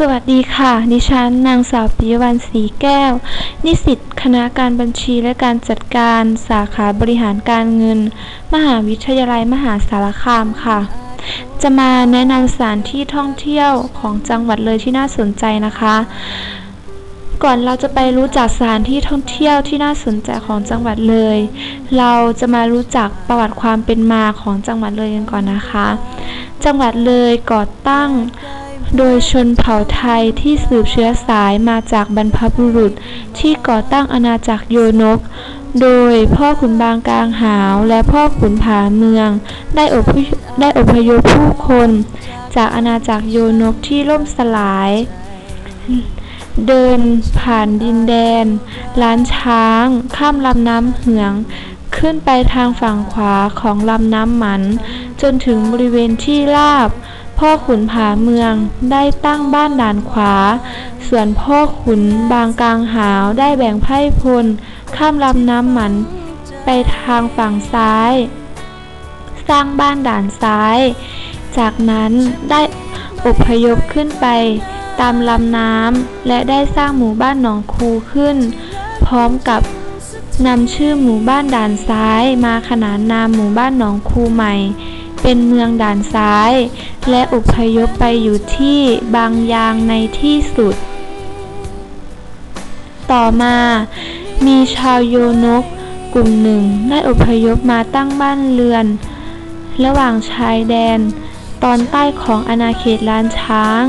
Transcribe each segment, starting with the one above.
สวัสดีค่ะ ดิฉัน นางสาวปิยวันศรีแก้ว นิสิตคณะการบัญชีและการจัดการสาขาบริหารการเงิน มหาวิทยาลัยมหาสารคามค่ะ จะมาแนะนำสถานที่ท่องเที่ยวของจังหวัดเลยที่น่าสนใจนะคะ ก่อนเราจะไปรู้จักสถานที่ท่องเที่ยวที่น่าสนใจของจังหวัดเลย เราจะมารู้จักประวัติความเป็นมาของจังหวัดเลยกันก่อนนะคะ จังหวัดเลยก่อตั้ง โดยชนเผ่าไทยที่สืบเชื้อสายมาจากบรรพบุรุษที่ก่อตั้งอาณาจักรโยนก โดยพ่อขุนบางกลางหาวและพ่อขุนผาเมือง ได้อพยได้อพยพผู้คน จากอาณาจักรโยนกที่ล่มสลาย เดินผ่านดินแดน ล้านช้าง ข้ามลำน้ำเหืองขึ้นไปทางฝั่งขวาของลำน้ำหมัน จนถึงบริเวณที่ราบ พ่อขุนผาเมืองได้ตั้งบ้านด่านขวา ส่วนพ่อขุนบางกลางหาวได้แบ่งไพ่พล ข้ามลำน้ำหมัน ไปทางฝั่งซ้าย สร้างบ้านด่านซ้าย จากนั้นได้อพยพขึ้นไป ตามลำน้ำและได้สร้างหมู่บ้านหนองคูขึ้น พร้อมกับนำชื่อหมู่บ้านด่านซ้ายมาขนานนามหมู่บ้านหนองคูใหม่ เป็นเมืองด่านซ้าย และอพยพไปอยู่ที่บางยางในที่สุด ต่อมา มีชาวโยนกกลุ่มหนึ่งได้อพยพมาตั้งบ้านเรือน ระหว่างชายแดน ตอนใต้ของอาณาเขตล้านช้าง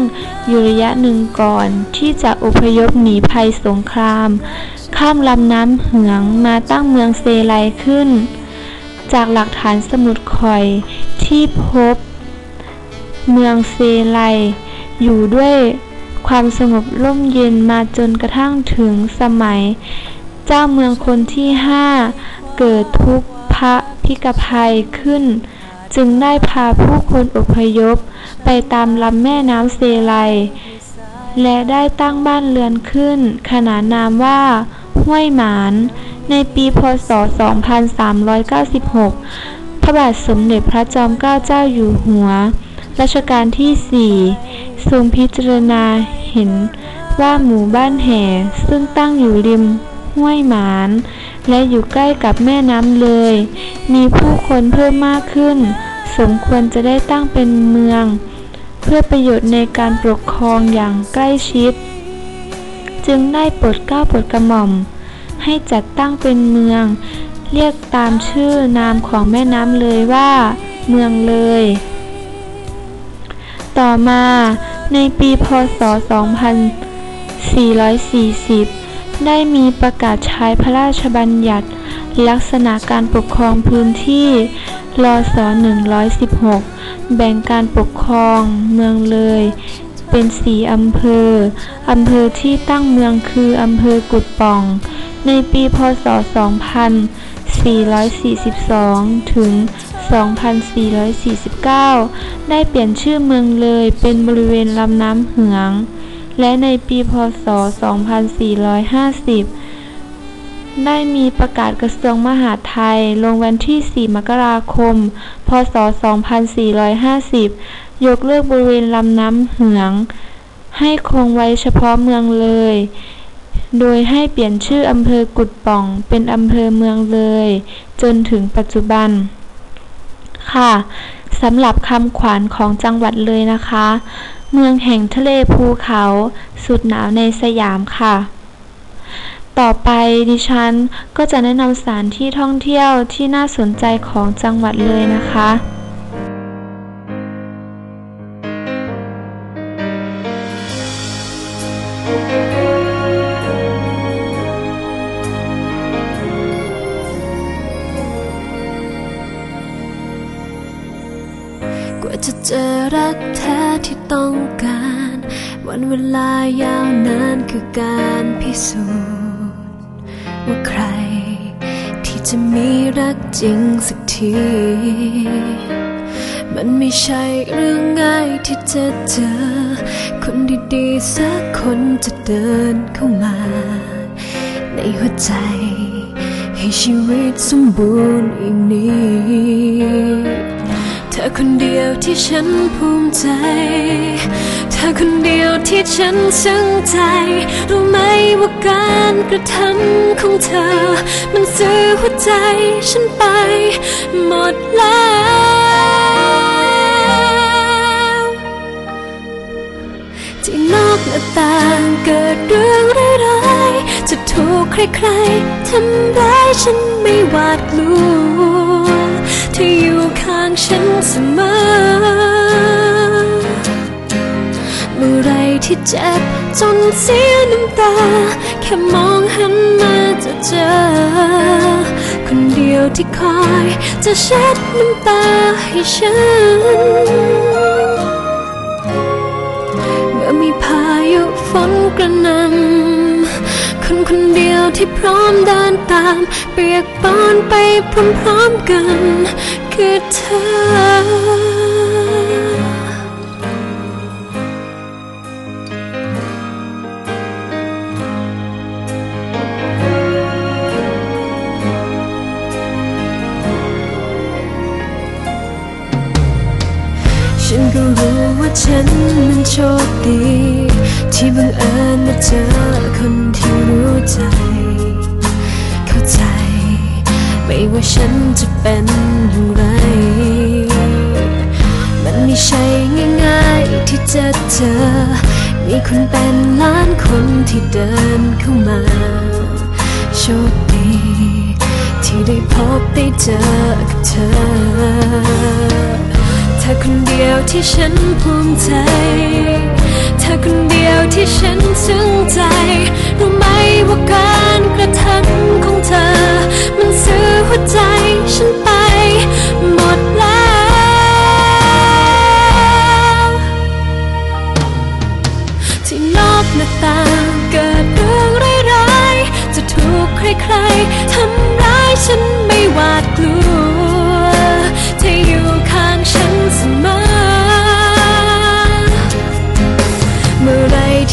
อยู่ระยะหนึ่งก่อนที่จะอพยพหนีภัยสงคราม ข้ามลำน้ำเหืองมาตั้งเมืองเซไลขึ้น จากหลักฐานสมุดคอย ที่พบ เมืองเซไล อยู่ด้วยความสงบร่มเย็นมาจนกระทั่งถึงสมัย เจ้าเมืองคนที่ห้าเกิดทุกข์พระพิกภัยขึ้น จึงได้พาผู้คนอพยพ ไปตามลำแม่น้ำเซไล และได้ตั้งบ้านเรือนขึ้น ขนานนามว่า ห้วยหมาน ในปีพศ 2396 ระบาทสมเด็จพระจอมเกล้าเจ้าอยู่หัว รัชกาลที่สี่ทรงพิจารณาเห็นว่าหมู่บ้านแห่ ซึ่งตั้งอยู่ริมห้วยหมาน และอยู่ใกล้กับแม่น้ำเลย มีผู้คนเพิ่มมากขึ้น สมควรจะได้ตั้งเป็นเมือง เพื่อประโยชน์ในการปกครองอย่างใกล้ชิด จึงได้โปรดเกล้าโปรดกระหม่อม ให้จัดตั้งเป็นเมือง เรียกตามชื่อนามของแม่น้ำเลยว่า เมืองเลย ต่อมาในปีพศ 2440 ได้มีประกาศใช้พระราชบัญญัติ ลักษณะการปกครองพื้นที่รศ116 แบ่งการปกครองเมืองเลย เป็นสีอำเภอ อำเภอที่ตั้งเมืองคืออำเภอกุดป่อง ในปีพศ 2000 2442 ถึง 2449 ได้เปลี่ยนชื่อเมืองเลยเป็นบริเวณลำน้ำเหือง และในปีพศ 2450 ได้มีประกาศกระทรวงมหาดไทย ลงวันที่ 4 มกราคม พศ 2450 ยกเลิกบริเวณลำน้ำเหือง ให้คงไว้เฉพาะเมืองเลย โดยให้เปลี่ยนชื่ออำเภอกุดป่อง เป็นอำเภอเมืองเลย จนถึงปัจจุบัน ค่ะสำหรับคำขวัญของจังหวัดเลยนะคะ เมืองแห่งทะเลภูเขา สุดหนาวในสยามค่ะ ต่อไปดิฉันก็จะแนะนำสถานที่ท่องเที่ยวที่น่าสนใจของจังหวัดเลยนะคะ จะเจอรักแท้ที่ต้องการ วันเวลายาวนานคือการพิสูจน์ว่าใคร ที่จะมีรักจริงสักที มันไม่ใช่เรื่องง่ายที่จะเจอ คนดีๆสักคนจะเดินเข้ามา ในหัวใจ ให้ชีวิตสมบูรณ์อีกนี้ ธอคนเดียวที่ฉันภูมิใจ เธอคนเดียวที่ฉันซึ้งใจ รู้ไหมว่าการกระทำของเธอ มันซื้อหัวใจฉันไปหมดแล้วที่นอกหน้าต่างเกิดเรื่องร้ายๆจะถูกใครๆทำร้ายฉันไม่หวาดกลัวเธออยู่ ข้างฉันเสมอ เมื่อไรที่เจ็บจนเสียน้ำตา แค่มองหันมาจะเจอ คนเดียวที่คอยจะเช็ดน้ำตาให้ฉันเมื่อมีพายุฝนกระหน่ำคนคนเดียวที่พร้อมเดินตาม เปียกปอนไปพร้อมๆกัน คือเธอฉันก็รู้ว่าฉันนั้นโชคดี ที่บังเอิญมาเจอคนที่รู้ใจ เข้าใจ ไม่ว่าฉันจะเป็นอย่างไร มันไม่ใช่ง่ายๆที่จะเจอ มีคนเป็นล้านคนที่เดินเข้ามาโชคดีที่ได้พบได้เจอกับเธอ ธอคนเดียวที่ฉันภูมิใจ เธอคนเดียวที่ฉันซึ้งใจ รู้ไหมว่าการกระทำของเธอ มันซื้อหัวใจ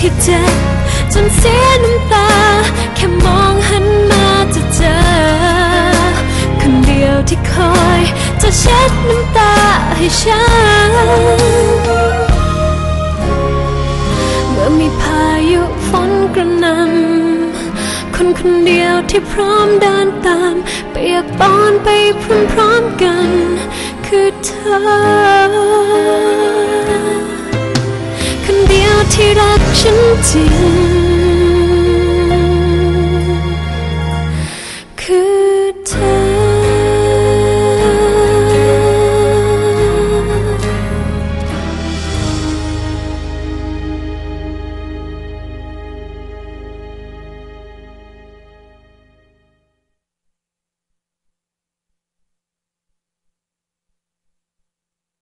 ที่เจ็บจนเสียน้ำตา แค่มองหันมาจะเจอ คนเดียวที่คอยจะเช็ดน้ำตาให้ฉัน เมื่อมีพายุฝนกระหน่ำคนคนเดียวที่พร้อมเดินตาม เปียกปอนไปพร้อมๆกัน คือเธอ